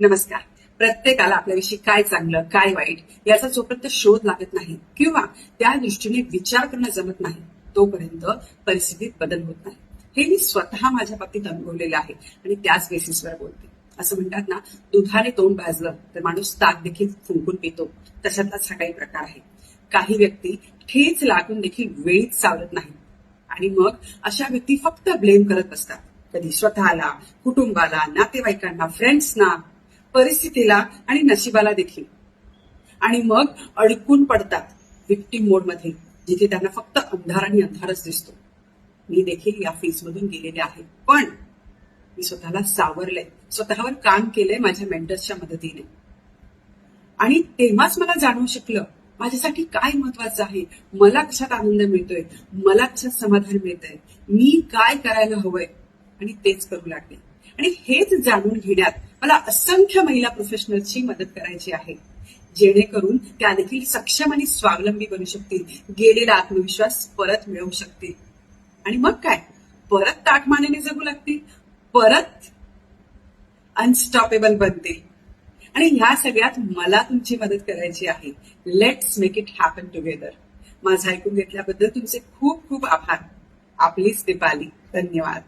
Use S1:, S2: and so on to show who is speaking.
S1: नमस्कार. प्रत्येकाला आपल्याविषयी काय चांगलं काय वाईट याचा जोपर्यंत शोध लागत नाही किंवा त्या दृष्टीने विचार करणं जमत नाही तोपर्यंत परिस्थितीत बदल होत नाही. हे मी स्वतः माझ्या बाबतीत अनुभवलेलं आहे आणि त्याच बेसिसवर बोलते. असं म्हणतात ना दुधाने तोंड भाजलं तर माणूस ताक देखील फुंकून पितो. तशातलाच हा काही प्रकार आहे. काही व्यक्ती ठेच लागून देखील वेळीच चालत नाही. आणि मग अशा व्यक्ती फक्त ब्लेम करत असतात. कधी स्वतःला कुटुंबाला नातेवाईकांना फ्रेंड्सना परिस्थितीला आणि नशिबाला देखील. आणि मग अडकून पडतात विक्टिम मोडमध्ये जिथे त्यांना फक्त अंधार आणि अंधारच दिसतो. मी देखील या फेजमधून गेलेले आहे. पण मी स्वतःला सावरलंय. स्वतःवर काम केलंय माझ्या मेंटर्सच्या मदतीने. आणि तेव्हाच मला जाणवू शकलं माझ्यासाठी काय महत्वाचं आहे? मला कशात आनंद मिळतोय? मला कशात समाधान मिळतंय? मी काय करायला हवंय? आणि तेच करू लागले. आणि हेच जाणून घेण्यात मला असंख्य महिला प्रोफेशनल्सची मदत करायची आहे. जेणेकरून त्या देखील सक्षम आणि स्वावलंबी बनू शकतील. गेलेला आत्मविश्वास परत मिळवू शकतील. आणि मग काय? परत ताटमानेने जगू लागतील. परत अनस्टॉपेबल बनतील आणि ह्या सगळ्यात मला तुमची मदत करायची आहे. Let's make it happen together माझं ऐकून घेतल्याबद्दल तुमचे खूप खूप आभार. आपलीच दीपाली. धन्यवाद.